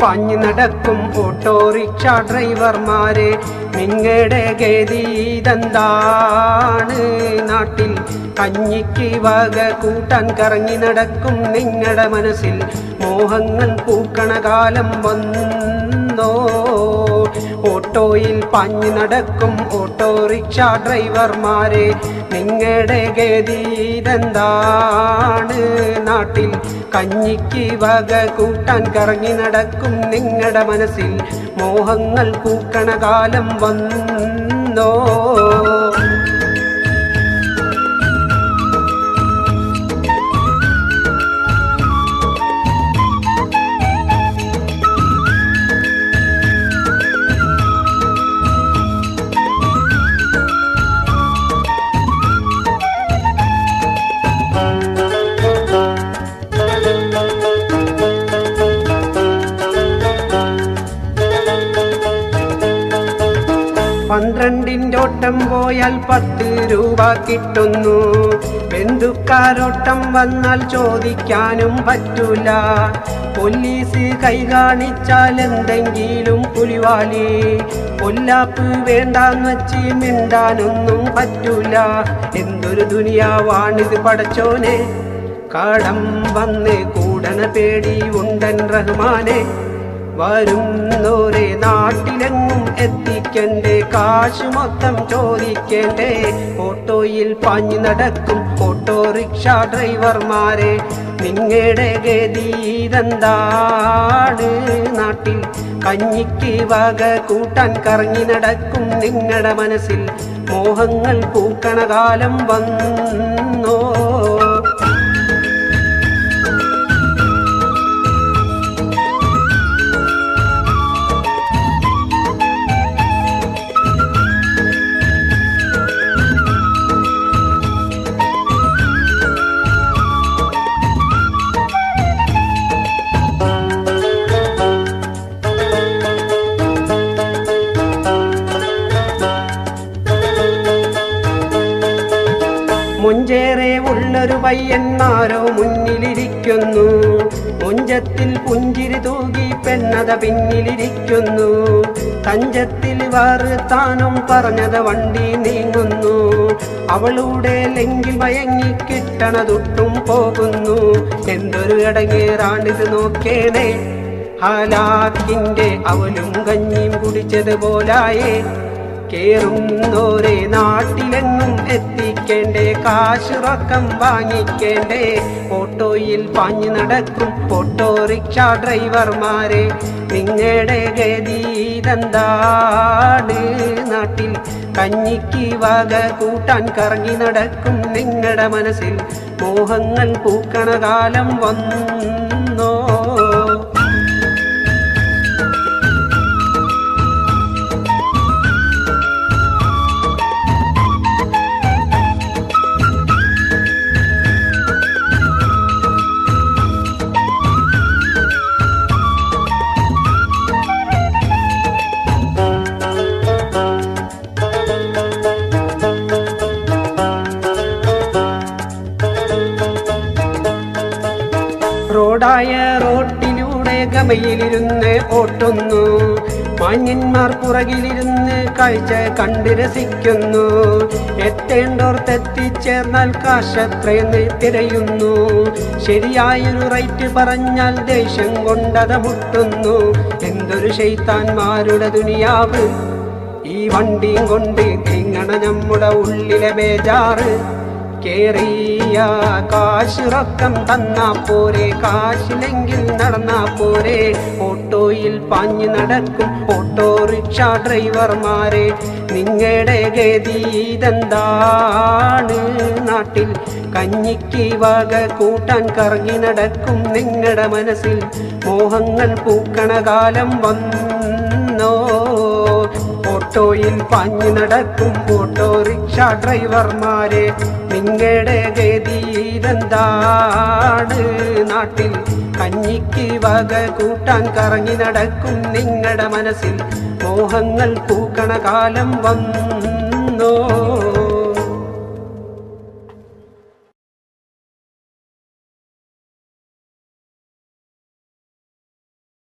പാഞ്ഞു നടക്കും ഓട്ടോറിക്ഷ ഡ്രൈവർമാരെ. നിങ്ങളുടെ ഗതിതെന്താണ് നാട്ടിൽ കഞ്ഞിക്ക് വക കൂട്ടാൻ കറങ്ങി നടക്കും നിങ്ങളുടെ മനസ്സിൽ. മോഹങ്ങൾ പൂക്കണ കാലം വന്നോ? ഓട്ടോയിൽ പാഞ്ഞു നടക്കും ഓട്ടോറിക്ഷ ഡ്രൈവർമാരെ. നിങ്ങളുടെ ഗതിതെന്താണ് നാട്ടിൽ കഞ്ഞിക്ക് വക കൂട്ടാൻ കറങ്ങി നടക്കും നിങ്ങളുടെ മനസ്സിൽ. മോഹങ്ങൾ പൂക്കണ കാലം വന്നോ? ഓട്ടം പോയാൽ പത്ത് രൂപ കിട്ടുന്നു. ബന്ധുക്കാരോട്ടം വന്നാൽ ചോദിക്കാനും പറ്റൂല. പോലീസ് കൈ കാണിച്ചാൽ എന്തെങ്കിലും പുലിവാലി. കൊല്ലാപ്പ് വേണ്ടാന്ന് വെച്ച് മിണ്ടാനൊന്നും പറ്റൂല. എന്തൊരു ദുനിയാവാണിത് പടച്ചോനെ. കടം വന്ന് കൂടണ പേടി ഉണ്ടൻ റഹ്മാനെ. വരുന്നോരെ നാട്ടിലെങ്ങും എത്തിക്കണ്ടേ കാശ് മൊത്തം ചോദിക്കണ്ടേ. ഓട്ടോയിൽ പാഞ്ഞു നടക്കും ഓട്ടോറിക്ഷ ഡ്രൈവർമാരെ. നിങ്ങളുടെ ഗതിയിലെന്താണ് നാട്ടിൽ കഞ്ഞിക്ക് വക കൂട്ടാൻ കറങ്ങി നടക്കും നിങ്ങളുടെ മനസ്സിൽ. മോഹങ്ങൾ പൂക്കണ കാലം വന്നോ? ഉള്ളൊരു പയ്യന്മാരോ മുന്നിലിരിക്കുന്നു. മുഞ്ചത്തിൽ പുഞ്ചിരി തൂകി പെണ്ണത പിന്നിലിരിക്കുന്നു. തഞ്ചത്തിൽ വേറ് താനും പറഞ്ഞത് വണ്ടി നീങ്ങുന്നു. അവളുടെ ലെങ്കിൽ മയങ്ങി കിട്ടണതൊട്ടും പോകുന്നു. എന്തൊരു ഇടങ്ങേറാണിത് നോക്കേണേ. ഹാലാക്കിന്റെ അവലും കഞ്ഞിയും കുടിച്ചത് പോലായേ. കേറുന്നോരെ നാട്ടിലെങ്ങും എത്തിക്കേണ്ടേ? കാശുറക്കം വാങ്ങിക്കേണ്ടേ? ഓട്ടോയിൽ പാഞ്ഞു നടക്കും ഓട്ടോറിക്ഷ ഡ്രൈവർമാരെ. നിങ്ങളുടെ ഗതിയിലെന്താണ് നാട്ടിൽ കഞ്ഞിക്ക് വക കൂട്ടാൻ കറങ്ങി നടക്കും നിങ്ങളുടെ മനസ്സിൽ. മോഹങ്ങൾ പൂക്കണ കാലം വന്നോ. റോഡായ റോട്ടിലൂടെ ഗമയിലിരുന്ന് ഓട്ടുന്നു. മാന്യന്മാർ പുറകിലിരുന്ന് കാഴ്ച കണ്ട് രസിക്കുന്നു. എത്തേണ്ടോർത്തെത്തിച്ചേർന്നാൽ കാശത്രയെന്ന് തിരയുന്നു ശരിയായൊരു റൈറ്റ് പറഞ്ഞാൽ ദേഷ്യം കൊണ്ടത മുട്ടുന്നു എന്തൊരു ശൈത്താന്മാരുടെ ദുനിയാവ്. ഈ വണ്ടിയും കൊണ്ട് തിങ്ങണ നമ്മുടെ ഉള്ളിലെ ബേജാറ്. കേറിയ കാശിറക്കം തന്നാ പോരെ കാശിലെങ്കിൽ നടന്നാ പോരെ. ഓട്ടോയിൽ പാഞ്ഞു നടക്കും ഓട്ടോറിക്ഷ ഡ്രൈവർമാരെ. നിങ്ങളുടെ ഗതിയിതെന്താണ് നാട്ടിൽ കഞ്ഞിക്ക് വക കൂട്ടാൻ കറങ്ങി നടക്കും നിങ്ങളുടെ മനസ്സിൽ. മോഹങ്ങൾ പൂക്കണ കാലം വന്നോ? ഓട്ടോയിൽ പാഞ്ഞു നടക്കും ഓട്ടോറിക്ഷ ഡ്രൈവർമാരെ. നിങ്ങളുടെ നാട്ടിൽ കഞ്ഞിക്ക് വക കൂട്ടാൻ കറങ്ങി നടക്കും നിങ്ങളുടെ മനസ്സിൽ. മോഹങ്ങൾ പൂക്കണ കാലം വന്നോ?